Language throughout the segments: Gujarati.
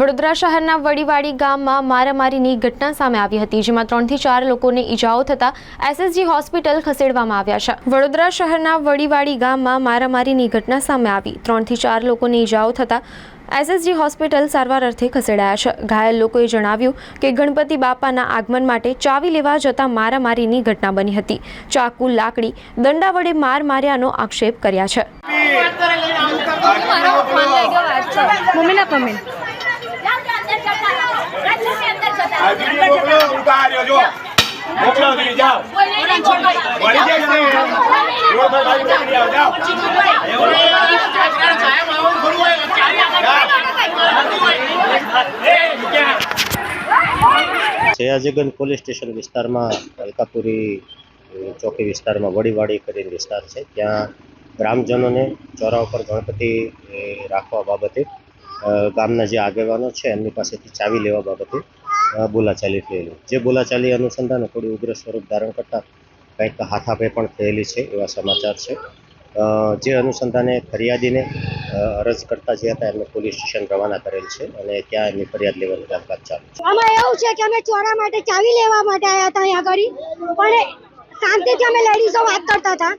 વડોદરા શહેરના વડીવાડી ગામમાં મારામારીની ઘટના સામે આવી હતી, જેમાં ત્રણથી ચાર લોકોને ઈજાઓ થતા એસએસજી હોસ્પિટલ ખસેડવામાં આવ્યા છે. વડોદરા શહેરના વડીવાડી ગામમાં મારામારીની ઘટના સામે આવી. ત્રણથી ચાર લોકોને ઈજાઓ થતા એસએસજી હોસ્પિટલ સારવાર અર્થે ખસેડાયા છે. ઘાયલ લોકોએ જણાવ્યું કે ગણપતિ બાપાના આગમન માટે ચાવી લેવા જતા મારામારીની ઘટના બની હતી. ચાકુ, લાકડી, દંડા વડે માર માર્યાનો આક્ષેપ કર્યા છે. મોકલો ઉતાર આવ્યો જો. મોકલો દીદી જાઓ. મળી જાય છે. રોડ પર ગાડી મોકલી આવો જાઓ. સયાજીગંજ પોલીસ સ્ટેશન વિસ્તારમાં, અલકાપુરી ચોકી વિસ્તારમાં વડીવાડી કરીને વિસ્તાર છે. ત્યાં ગ્રામજનોને ચોરા ઉપર ગણપતિ રાખવા બાબતે ગામના જે આગેવાનો છે, એમની પાસેથી ચાવી લેવા બાબતે બોલાચાલી થયેલી. જે બોલાચાલી અનુસંધાને થોડી ઉગ્ર સ્વરૂપ ધારણ કરતા કંઈક હાથાપે પણ થયેલી છે એવા સમાચાર છે. જે અનુસંધાને ફરિયાદીને અરજ કરતા જે હતા એમને પોલીસ સ્ટેશન રવાના કરેલ છે અને ત્યાં એમની ફરિયાદ લેવાની કામકાજ ચાલુ છે. આમાં એવું છે કે અમે ચોરા માટે ચાવી લેવા માટે આવ્યા હતા અહીંયા આગળ પણ શાંતિથી અમે લેડીઝો વાત કરતા હતા.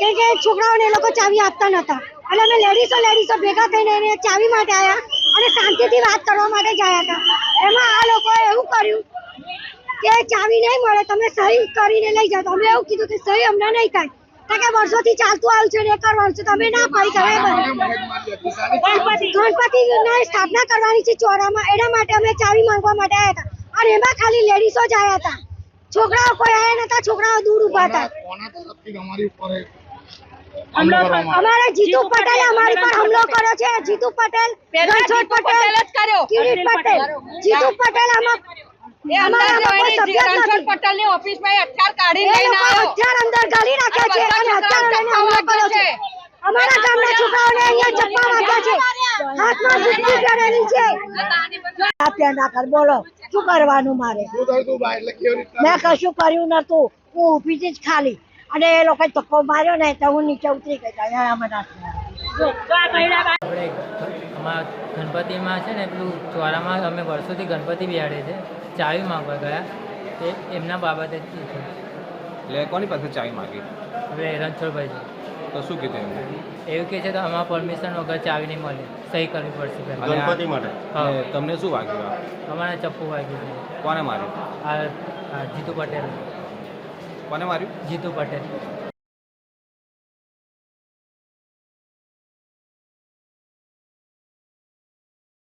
કેમ કે છોકરાઓને એ લોકો ચાવી આપતા નતા. અને અમે લેડીઝો લેડીઝો ભેગા થઈને એને ચાવી માટે આવ્યા અને શાંતિથી વાત કરવા માટે આવ્યા હતા. એમાં આ લોકોએ એવું કર્યું કે ચાવી નહીં મળે તમે સહી કરીને લઈ જાઓ. અમે એવું કીધું કે સહી અમને નહીં થાય. કે વર્ષોથી ચાલતું આવ્યું છે ને કરવાનું છે તમે ના પાડી તમે ગણપતિ સ્થાપના કરવાની છે ચોરામાં. એના માટે અમે ચાવી માંગવા માટે આવ્યા હતા. અને એમાં ખાલી લેડીઝો જ આવ્યા હતા. છોકરાઓ કોઈ આવ્યા નતા છોકરાઓ દૂર ઊભા હતા કોના તરફથી તમારી ઉપર હુમલો કરવામાં આવ્યો? અમારા જીતુ પટેલે અમારી પર હુમલો કર્યો છે જીતુ પટેલ રણછોડ પટેલ કિરીટ પટેલ જીતુ પટેલ આમાં અમારામાં કોઈ સભ્ય જ નથી. પટેલની ઓફિસમાં એ હથિયાર કાઢીને એ લઈને લોકો આવ્યો. હથિયાર અંદર ગાલી રાખ્યા છે અને હથિયાર લઈને હુમલો કર્યો છે અમારા ગામના છોકરાઓને અહીંયા ચપ્પા વાગ્યા છે હાથમાં બુટ્ટી પહેરેલી છે આપ્યા ના કર બોલો શું કરવાનું મારે મેં કશું કર્યું નતું હું ઊભી જ ખાલી અને એ લોકો ધક્કો માર્યો ને તો હું નીચે ઉતરી ગઈ અહીંયા અમે અમારા ગણપતિમાં છે ને પેલું ચોરામાં અમે વર્ષોથી ગણપતિ બિહાડે છે ચાવી માંગવા ગયા. તે એમના બાબતે જ એટલે કોની પાસે ચાવી માગી? હવે રણછોડભાઈ તો શું કીધું એમને? એવું કહે છે તો અમારા પરમિશન વગર ચાવી નહીં મળે. સહી કરવી પડશે. ગણપતિ માટે. તમને શું વાગ્યું અમારા ચપ્પુ વાગ્યું કોને માર્યું? આ જીતુ પટેલ કોને માર્યું? જીતુ પટેલ.